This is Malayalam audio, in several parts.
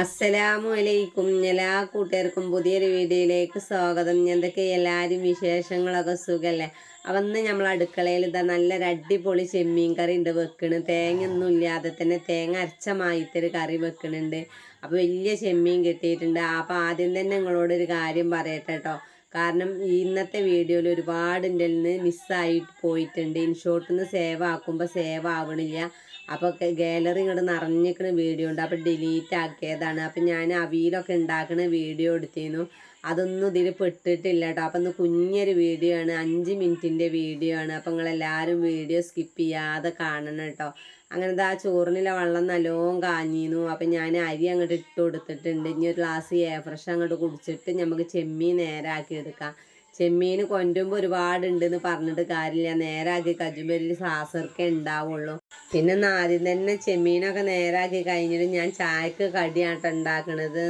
അസ്സലാമു അലൈക്കും എല്ലാ കൂട്ടുകാർക്കും പുതിയൊരു വീഡിയോയിലേക്ക് സ്വാഗതം. എന്തൊക്കെ എല്ലാവരും വിശേഷങ്ങളൊക്കെ സുഖമല്ലേ അപ്പം ഇന്ന് നമ്മൾ അടുക്കളയിൽ ഇതാ നല്ലൊരു അടിപൊളി ചെമ്മീൻ കറി ഉണ്ട് വെക്കണ്. തേങ്ങയൊന്നും ഇല്ലാതെ തന്നെ തേങ്ങ അരച്ചമായിട്ടൊരു കറി വെക്കണുണ്ട്. അപ്പോൾ വലിയ ചെമ്മീൻ കിട്ടിയിട്ടുണ്ട്. അപ്പോൾ ആദ്യം തന്നെ നിങ്ങളോട് ഒരു കാര്യം പറയട്ടെ കേട്ടോ കാരണം ഇന്നത്തെ വീഡിയോയിൽ ഒരുപാട് എന്റെ നിന്ന് മിസ്സായി പോയിട്ടുണ്ട്. ഇൻഷോട്ടിൽ നിന്ന് സേവ് ആക്കുമ്പോൾ സേവ് ആവണില്ല. അപ്പോൾ ഗാലറി ഇങ്ങോട്ട് നിറഞ്ഞിരിക്കുന്ന വീഡിയോ ഉണ്ട്. അപ്പോൾ ഡിലീറ്റ് ആക്കിയതാണ്. അപ്പോൾ ഞാൻ അവിയിലൊക്കെ ഉണ്ടാക്കുന്ന വീഡിയോ എടുത്തിരുന്നു. അതൊന്നും ഇതിൽ പെട്ടിട്ടില്ല കേട്ടോ അപ്പം ഇന്ന് കുഞ്ഞൊരു വീഡിയോ ആണ്. അഞ്ച് മിനിറ്റിന്റെ വീഡിയോ ആണ്. അപ്പം നിങ്ങളെല്ലാവരും വീഡിയോ സ്കിപ്പ് ചെയ്യാതെ കാണണം കേട്ടോ അങ്ങനത്തെ ആ ചോറിനിലെ വെള്ളം നല്ലോണം കാഞ്ഞിരുന്നു. അപ്പം ഞാൻ അരി അങ്ങോട്ട് ഇട്ട് കൊടുത്തിട്ടുണ്ട്. ഇനി ഒരു ഗ്ലാസ് എ ഫ്രഷ് അങ്ങോട്ട് കുടിച്ചിട്ട് നമുക്ക് ചെമ്മീൻ നേരാക്കി എടുക്കാം. ചെമ്മീൻ കൊണ്ടുമ്പോൾ ഒരുപാടുണ്ടെന്ന് പറഞ്ഞിട്ട് കാര്യമില്ല. നേരാക്കി ഒരു സാസർക്കേ ഉണ്ടാവുള്ളൂ പിന്നെ ആദ്യം തന്നെ ചെമ്മീനൊക്കെ നേരാക്കി കഴിഞ്ഞിട്ട് ഞാൻ ചായക്ക് കടിയാട്ടോ ഉണ്ടാക്കണത്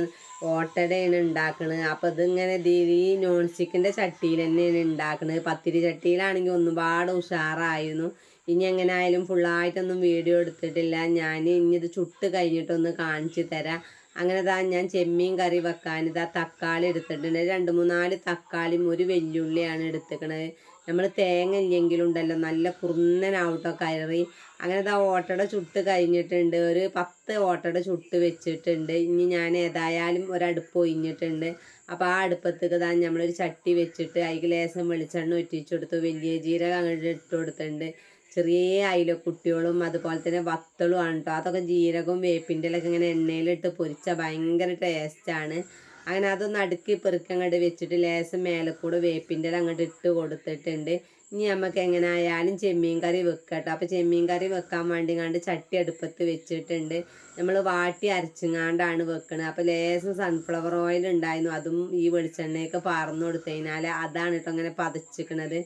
ഓട്ടടയാണ് ഉണ്ടാക്കണത് അപ്പോൾ ഇതിങ്ങനെ ദീവി നോൺ സ്റ്റിക്കിന്റെ ചട്ടിയിൽ തന്നെയാണ് ഉണ്ടാക്കണത് പത്തിരി ചട്ടിയിലാണെങ്കിൽ ഒന്നുപാട് ഉഷാറായിരുന്നു. ഇനി എങ്ങനെ ആയാലും ഫുള്ളായിട്ടൊന്നും വീഡിയോ എടുത്തിട്ടില്ല. ഞാൻ ഇനി ഇത് ചുട്ട് കഴിഞ്ഞിട്ടൊന്ന് കാണിച്ചു തരാം. അങ്ങനെ ദാ ഞാൻ ചെമ്മീൻ കറി വെക്കാൻ ഇതാ തക്കാളി എടുത്തിട്ടുണ്ട്. രണ്ട് മൂന്നാൽ തക്കാളിയും ഒരു വെല്ലുള്ളിയാണ് എടുത്തിക്കണത്. നമ്മൾ തേങ്ങ ഇല്ലെങ്കിലും ഉണ്ടല്ലോ നല്ല കുറുന്നനാവട്ടോ കയറി. അങ്ങനെ ദാ ഓട്ടട ചുട്ട് കഴിഞ്ഞിട്ടുണ്ട്. ഒരു പത്ത് ഓട്ടട ചുട്ട് വെച്ചിട്ടുണ്ട്. ഇനി ഞാൻ ഏതായാലും ഒരടുപ്പ് ഒഴിഞ്ഞിട്ടുണ്ട്. അപ്പോൾ ആ അടുപ്പത്തേക്ക് താൻ നമ്മളൊരു ചട്ടി വെച്ചിട്ട് അതിൽ ലേശം വെളിച്ചെണ്ണ ഒറ്റിച്ചു കൊടുത്തു വലിയ ജീരകം അങ്ങോട്ട് ഇട്ട് കൊടുത്തിട്ടുണ്ട്. ചെറിയ അയില കുട്ടികളും അതുപോലെ തന്നെ വത്തളും ആണ് കേട്ടോ അതൊക്കെ ജീരകവും വേപ്പിന്റെ ഇലൊക്കെ ഇങ്ങനെ എണ്ണയിലിട്ട് പൊരിച്ചാൽ ഭയങ്കര ടേസ്റ്റാണ് അങ്ങനെ അതൊന്ന് അടുക്കി പെറുക്കി അങ്ങോട്ട് വെച്ചിട്ട് ലേശം മേലക്കൂടെ വേപ്പിന്റെ ഇല അങ്ങോട്ട് ഇട്ട് കൊടുത്തിട്ടുണ്ട്. ഇനി നമുക്ക് എങ്ങനെ ആയാലും ചെമ്മീൻ കറി വെക്കട്ടോ അപ്പോൾ ചെമ്മീൻ കറി വെക്കാൻ വേണ്ടി കണ്ട് ചട്ടി അടുപ്പത്ത് വെച്ചിട്ടുണ്ട്. നമ്മൾ വാട്ടി അരച്ചുങ്ങാണ്ടാണ് വെക്കണത് അപ്പോൾ ലേശം സൺഫ്ലവർ ഓയിൽ ഉണ്ടായിരുന്നു അതും ഈ വെളിച്ചെണ്ണയൊക്കെ പാർന്നു കൊടുത്തു കഴിഞ്ഞാൽ അതാണ് കേട്ടോ അങ്ങനെ പതച്ചിക്കണത്.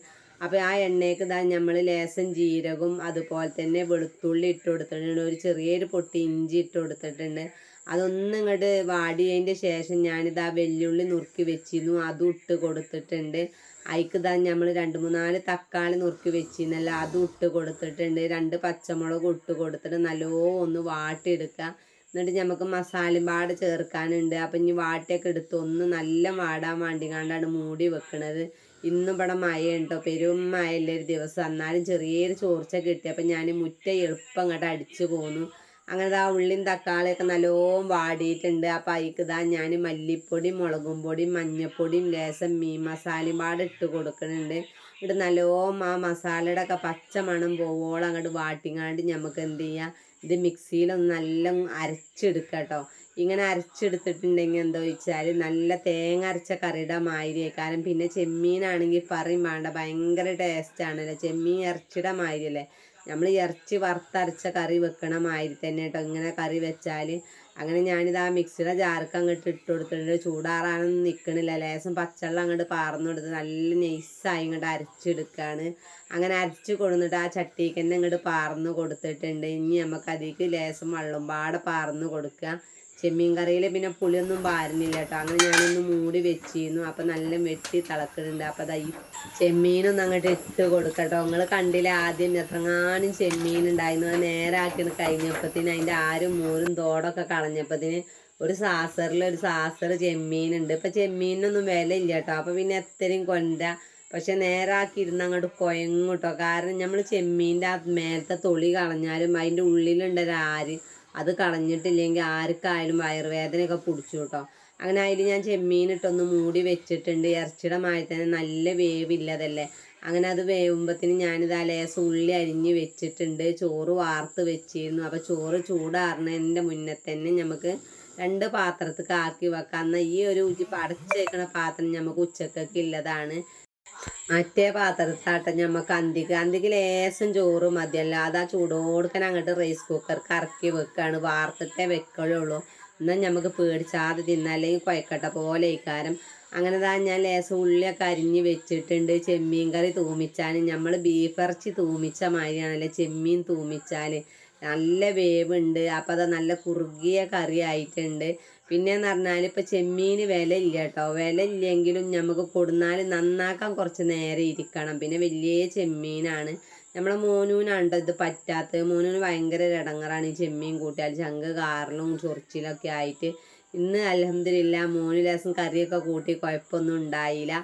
അപ്പോൾ ആ എണ്ണയ്ക്ക് ഇതാ നമ്മൾ ലേശം ജീരകവും അതുപോലെ തന്നെ വെളുത്തുള്ളി ഇട്ട് കൊടുത്തിട്ടുണ്ട്. ഒരു ചെറിയൊരു പൊട്ടി ഇഞ്ചി ഇട്ട് കൊടുത്തിട്ടുണ്ട്. അതൊന്നും ഇങ്ങോട്ട് വാടിയതിന്റെ ശേഷം ഞാനിത് ആ വെല്ലുള്ളി നുറുക്കി വെച്ചിരുന്നു. അതും ഇട്ട് കൊടുത്തിട്ടുണ്ട്. അതിക്ക് ഇതാ നമ്മൾ രണ്ട് മൂന്നാൽ തക്കാളി നുറുക്കി വെച്ചിരുന്നല്ല അതും ഇട്ട് കൊടുത്തിട്ടുണ്ട്. രണ്ട് പച്ചമുളക് ഇട്ട് കൊടുത്തിട്ട് നല്ലോ ഒന്ന് വാട്ടിയെടുക്കുക എന്നിട്ട് നമുക്ക് മസാലയും പാട് ചേർക്കാനുണ്ട്. അപ്പം ഇനി വാട്ടിയൊക്കെ എടുത്ത് ഒന്ന് നല്ല വാടാൻ വേണ്ടി കണ്ടാണ് മൂടി വെക്കണത്. ഇന്നും ഇവിടെ മഴയുണ്ടോ? പെരും മഴയുള്ള ഒരു ദിവസം. എന്നാലും ചെറിയൊരു ചോർച്ച കിട്ടി. അപ്പം ഞാൻ മുറ്റ എളുപ്പം അങ്ങോട്ട് അടിച്ചു പോന്നു. അങ്ങനെ ആ ഉള്ളിൻ തക്കാളിയൊക്കെ നല്ലോം വാടിയിട്ടുണ്ട്. അപ്പം അതിക്ക് ഇതാ ഞാൻ മല്ലിപ്പൊടി മുളകും പൊടിയും മഞ്ഞപ്പൊടിയും ലേശം മീൻ മസാലയും പാട് ഇട്ട് കൊടുക്കുന്നുണ്ട് ഇവിടെ നല്ലോം ആ മസാലയുടെ ഒക്കെ പച്ച മണം പോവോളം അങ്ങോട്ട് വാട്ടിങ്ങാണ്ട് നമുക്ക് എന്ത് ചെയ്യാം? ഇത് മിക്സിയിലൊന്ന് നല്ല അരച്ചെടുക്കാം കേട്ടോ ഇങ്ങനെ അരച്ചെടുത്തിട്ടുണ്ടെങ്കിൽ എന്താ വെച്ചാൽ നല്ല തേങ്ങ അരച്ച കറിയുടെ മാതിരി കാരണം പിന്നെ ചെമ്മീനാണെങ്കിൽ പറയും വേണ്ട ഭയങ്കര ടേസ്റ്റാണല്ലോ ചെമ്മീൻ ഇറച്ചിയുടെ മാതിരിയല്ലേ. നമ്മൾ ഇറച്ചി വറുത്തരച്ച കറി വെക്കണ മാതിരി തന്നെ കേട്ടോ. ഇങ്ങനെ കറി വെച്ചാൽ അങ്ങനെ ഞാനിത് ആ മിക്സിയുടെ ജാർക്ക് അങ്ങോട്ട് ഇട്ട് കൊടുത്തിട്ടുണ്ട്. ചൂടാറാനൊന്നും നിൽക്കണില്ല ലേശം പച്ചവെള്ളം അങ്ങോട്ട് പാർന്നു കൊടുത്ത് നല്ല നൈസായി ഇങ്ങോട്ട് അരച്ചെടുക്കുകയാണ് അങ്ങനെ അരച്ച് കൊടുത്തിട്ട് ആ ചട്ടിക്ക് തന്നെ ഇങ്ങോട്ട് പാർന്ന് കൊടുത്തിട്ടുണ്ട്. ഇനി നമുക്ക് അതിലേക്ക് ലേശം വെള്ളം പാടെ പാർന്ന് കൊടുക്കുക ചെമ്മീൻ കറിയിൽ പിന്നെ പുളിയൊന്നും പാരുന്നില്ല കേട്ടോ. അങ്ങനെ ഞാനൊന്ന് മൂടി വെച്ചിരുന്നു. അപ്പം നല്ല വെട്ടി തിളക്കുന്നുണ്ട്. അപ്പം അതാ ഈ ചെമ്മീനൊന്നും അങ്ങോട്ട് ഇട്ട് കൊടുക്കട്ടോ. നിങ്ങൾ കണ്ടില്ല ആദ്യം എത്രങ്ങാനും ചെമ്മീൻ ഉണ്ടായിരുന്നു അത് നേരാക്കി കഴിഞ്ഞപ്പത്തിന് അതിന്റെ ആരും മൂരും തോടൊക്കെ കളഞ്ഞപ്പത്തിന് ഒരു സാസറിൽ ഒരു സാസർ ചെമ്മീനുണ്ട്. ഇപ്പം ചെമ്മീനൊന്നും വില ഇല്ല കേട്ടോ. അപ്പം പിന്നെ എത്രയും കൊണ്ട പക്ഷെ നേരാക്കിയിരുന്ന് അങ്ങോട്ട് കൊയങ്ങും കേട്ടോ. കാരണം നമ്മൾ ചെമ്മീന്റെ ആ മേലത്തെ തൊളി കളഞ്ഞാലും അതിന്റെ ഉള്ളിലുണ്ടൊരാര് അത് കളഞ്ഞിട്ടില്ലെങ്കിൽ ആർക്കായാലും വയറുവേദനയൊക്കെ പിടിച്ചു കേട്ടോ. അങ്ങനെ അതിൽ ഞാൻ ചെമ്മീനിട്ടൊന്ന് മൂടി വെച്ചിട്ടുണ്ട്. ഇറച്ചിയുടെ മായി തന്നെ നല്ല വേവില്ലതല്ലേ. അങ്ങനെ അത് വേവുമ്പത്തിന് ഞാനിത് ആ ലേസം ഉള്ളി അരിഞ്ഞ് വെച്ചിട്ടുണ്ട്. ചോറ് വാർത്ത് വെച്ചിരുന്നു. അപ്പോൾ ചോറ് ചൂടാറുന്നതിന്റെ മുന്നേ തന്നെ നമുക്ക് രണ്ട് പാത്രത്തേക്ക് ആക്കി വെക്കാം. എന്നാൽ ഈ ഒരു അടച്ച് വെക്കണ പാത്രം നമുക്ക് ഉച്ചക്കൊക്കെ ഉള്ളതാണ് മറ്റേ പാത്രത്താട്ട ഞമ്മക്ക് അന്തിക്ക്. അന്തിക്ക് ലേശം ചോറ് മതി. അല്ലാതെ ആ ചൂടോടുക്കാൻ അങ്ങോട്ട് റൈസ് കുക്കർ കറക്കി വെക്കാണ്. വാർത്തിട്ടേ വെക്കുള്ളൂ എന്നാൽ നമുക്ക് പേടിച്ചാതെ തിന്നല്ലെങ്കിൽ കുഴക്കട്ട പോലെ ഇക്കാരം അങ്ങനെ താ ഞാൻ ലേശം ഉള്ളിയൊക്കെ അരിഞ്ഞ് വെച്ചിട്ടുണ്ട്. ചെമ്മീൻ കറി തൂമിച്ചാൽ നമ്മൾ ബീഫ് ഇറച്ചി തൂമിച്ച മാതിരിയാണല്ലേ ചെമ്മീൻ തൂമിച്ചാൽ നല്ല വേവുണ്ട്. അപ്പം അത് നല്ല കുറുകിയ കറി ആയിട്ടുണ്ട്. പിന്നെന്ന് പറഞ്ഞാൽ ഇപ്പം ചെമ്മീന് വില ഇല്ല കേട്ടോ വില ഇല്ലെങ്കിലും നമുക്ക് കൊടുന്നാൽ നന്നാക്കാൻ കുറച്ച് നേരം ഇരിക്കണം. പിന്നെ വലിയ ചെമ്മീനാണ്. നമ്മളെ മോനൂനാണ്ടോ ഇത് പറ്റാത്തത്? മോനൂന് ഭയങ്കര ഇടങ്ങറാണ് ഈ ചെമ്മീൻ കൂട്ടിയാൽ ചങ്ക് കാറിലും ചൊറിച്ചിലൊക്കെ ആയിട്ട് ഇന്ന് അലഹമില്ല മൂന്ന് ലേസം കറിയൊക്കെ കൂട്ടി കുഴപ്പമൊന്നും ഉണ്ടായില്ല.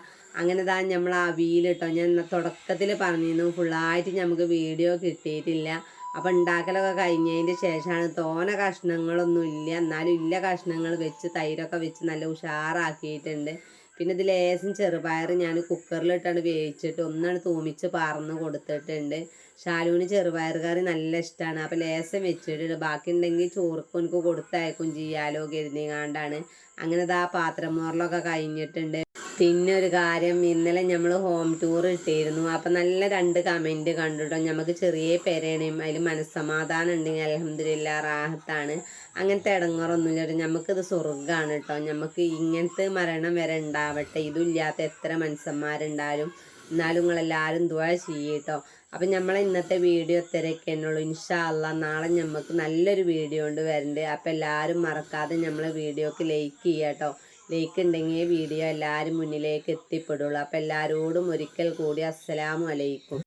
അങ്ങനെ താ നമ്മൾ ആ കേട്ടോ ഞാൻ തുടക്കത്തിൽ പറഞ്ഞിരുന്നു ഫുള്ളായിട്ട് നമുക്ക് വീഡിയോ കിട്ടിയിട്ടില്ല. അപ്പം ഉണ്ടാക്കലൊക്കെ കഴിഞ്ഞതിന്റെ ശേഷമാണ് തോന കഷ്ണങ്ങളൊന്നും ഇല്ല. എന്നാലും ഇല്ല കഷ്ണങ്ങൾ വെച്ച് തൈരൊക്കെ വെച്ച് നല്ല ഉഷാറാക്കിയിട്ടുണ്ട്. പിന്നെ ഇത് ലേശം ചെറുപയർ ഞാൻ കുക്കറിലിട്ടാണ് വേവിച്ചിട്ട് ഒന്നാണ് തൂമിച്ച് പറന്ന് കൊടുത്തിട്ടുണ്ട്. ഷാലുവിന് ചെറുപയർ കറി നല്ല ഇഷ്ടമാണ് അപ്പോൾ ലേശം വെച്ചിട്ടുണ്ട്. ബാക്കി ഉണ്ടെങ്കിൽ ചോറുക്കും എനിക്ക് കൊടുത്തയക്കും ചെയ്യാലോ കരുതിങ്ങാണ്ടാണ്. അങ്ങനെ ഇതാ പാത്രം മോറിലൊക്കെ കഴിഞ്ഞിട്ടുണ്ട്. പിന്നെ ഒരു കാര്യം ഇന്നലെ നമ്മൾ ഹോം ടൂർ ഇട്ടിരുന്നു. അപ്പം നല്ല രണ്ട് കമന്റ് കണ്ടുട്ടോ. നമുക്ക് ചെറിയ പെരേണയും അതിൽ മനസ്സമാധാനം ഉണ്ടെങ്കിൽ അലഹമില്ല റാഹത്താണ്. അങ്ങനത്തെ ഇടങ്ങറൊന്നുമില്ല നമുക്കിത് സ്വർഗമാണ് കേട്ടോ നമുക്ക് ഇങ്ങനത്തെ മരണം വരെ ഉണ്ടാവട്ടെ ഇതുമില്ലാത്ത എത്ര മനുഷ്യന്മാരുണ്ടാലും എന്നാലും നിങ്ങളെല്ലാവരും ദുവാ ചെയ്യട്ടോ അപ്പം നമ്മളെ ഇന്നത്തെ വീഡിയോ ഇത്രയൊക്കെ എന്നുള്ളൂ ഇൻഷാ അല്ലാ നാളെ നമുക്ക് നല്ലൊരു വീഡിയോ കൊണ്ട് വരണ്ട്. അപ്പം എല്ലാവരും മറക്കാതെ നമ്മളെ വീഡിയോക്ക് ലൈക്ക് ചെയ്യാട്ടോ ലൈക്ക് ഉണ്ടെങ്കിൽ വീഡിയോ എല്ലാവരും മുന്നിലേക്ക് എത്തിപ്പെടുള്ളൂ. അപ്പോൾ എല്ലാവരോടും ഒരിക്കൽ കൂടി അസ്സലാമു അലൈക്കും.